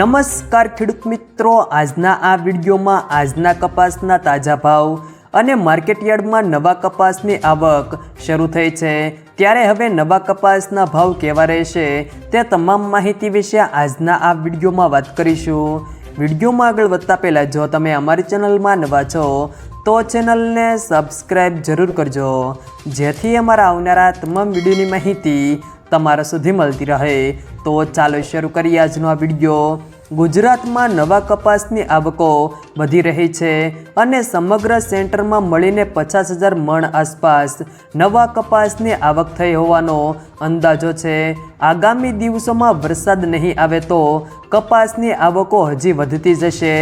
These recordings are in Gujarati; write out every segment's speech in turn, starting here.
નમસ્કાર ખેડૂત મિત્રો, આજના આ વિડીયોમાં આજના કપાસના તાજા ભાવ અને માર્કેટયાર્ડમાં નવા કપાસની આવક શરૂ થઈ છે. ત્યારે હવે નવા કપાસના ભાવ કેવા રહેશે તે તમામ માહિતી વિશે આજના આ વિડીયોમાં વાત કરીશું. વિડીયોમાં આગળ વધતા પહેલાં જો તમે અમારી ચેનલમાં નવા છો, તો ચેનલને સબસ્ક્રાઈબ જરૂર કરજો. જેથી અમારા આવનારા તમામ વિડીયોની માહિતી તમારા સુધી મળતી રહે. તો ચાલો શરૂ કરીએ આજનો આ વીડિયો. ગુજરાતમાં નવા કપાસની આવકો વધી રહી છે અને સમગ્ર સેન્ટરમાં મળીને પચાસ હજાર મણ આસપાસ નવા કપાસની આવક થઈ હોવાનો અંદાજો છે. આગામી દિવસોમાં વરસાદ નહીં આવે તો કપાસની આવકો હજી વધતી જશે.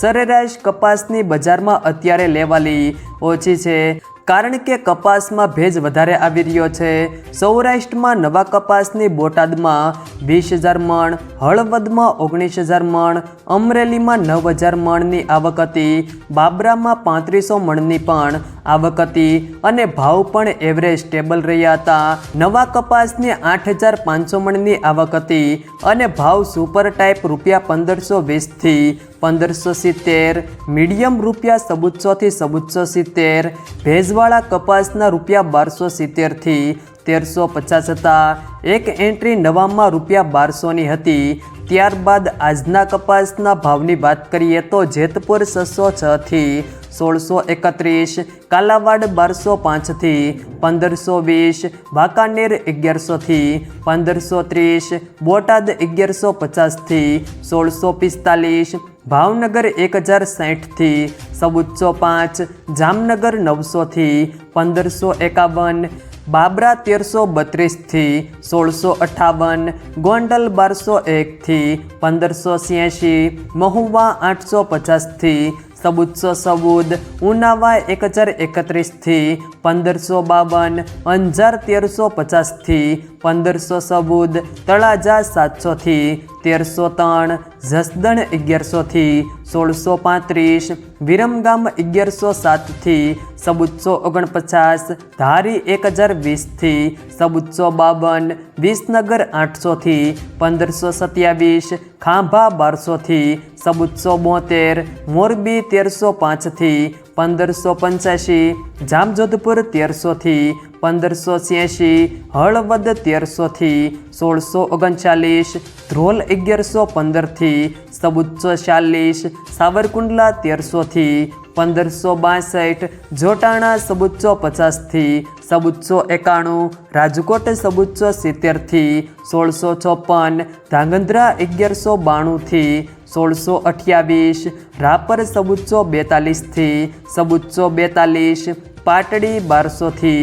સરેરાશ કપાસની બજારમાં અત્યારે લેવાલી ઓછી છે. કારણ કે કપાસમાં ભેજ વધારે આવી રહ્યો છે. સૌરાષ્ટ્રમાં નવા કપાસની બોટાદમાં વીસ હજાર મણ, હળવદમાં ઓગણીસ હજાર મણ, અમરેલીમાં નવ હજાર મણની આવક હતી. બાબરામાં પાંત્રીસો મણની પણ આવક હતી અને ભાવ પણ એવરેજ સ્ટેબલ રહ્યા હતા. નવા કપાસની આઠ હજાર પાંચસો મણની આવક હતી અને ભાવ સુપર ટાઈપ રૂપિયા પંદરસો વીસથી પંદરસો સિત્તેર મીડિયમ રૂપિયા સબુત્સોથી સબુત્સો સિત્તેર, ભેજવાળા કપાસના રૂપિયા બારસો સિત્તેરથી તેરસો પચાસ હતા. એક એન્ટ્રી નવામાં રૂપિયા બારસોની હતી. ત્યારબાદ આજના કપાસના ભાવની વાત કરીએ તો જેતપુર છસો છથી સોળસો એકત્રીસ, કાલાવાડ બારસો પાંચથી પંદરસો વીસ, વાંકાનેર અગિયારસોથી પંદરસો ત્રીસ, બોટાદ અગિયારસો પચાસથી સોળસો પિસ્તાલીસ, ભાવનગર એક હજાર સાઠથી ચૌદસો પાંચ, જામનગર નવસોથી પંદરસો એકાવન બાબરા તેરસો બત્રીસથી સોળસો અઠાવન, ગોંડલ બારસો એકથી પંદરસો છ્યાસી મહુવા આઠસો પચાસથી સબુદસો સબુદ ઉનાવા એક હજાર એકત્રીસથી પંદરસો બાવન, અંજાર તેરસો પચાસથી પંદરસો સબુદ તળાજા સાતસોથી તેરસો ત્રણ, જસદણ અગિયારસોથી સોળસો પાંત્રીસ, વિરમગામ અગિયારસો સાતથી સબુદસો ઓગણપચાસ, ધારી એક હજાર વીસથી સબુદસો બાવન, વિસનગર આઠસોથી પંદરસો સત્યાવીસ, ખાંભા બારસોથી સબુદસો બોતેર, મોરબી તેરસો પાંચથી પંદરસો પંચ્યાસી, જામજોધપુર તેરસોથી પંદરસો છ્યાસી હળવદ તેરસોથી સોળસો ઓગણચાલીસ, ધ્રોલ અગિયારસો પંદરથી સબુચ્ચો ચાલીસ સાવરકુંડલા તેરસોથી પંદરસો બાસઠ, જોટાણા સબુચ્ચો પચાસથી સબુચ્ચો એકાણું, રાજકોટ સબુચ્ચો સિત્તેરથી સોળસો ચોપન, ધાંગધ્રા અગિયારસો બાણુંથી સોળસો અઠ્યાવીસ, રાપર સબુચ્ચો બેતાલીસથી સબુચ્ચો બેતાલીસ, પાટડી બારસોથી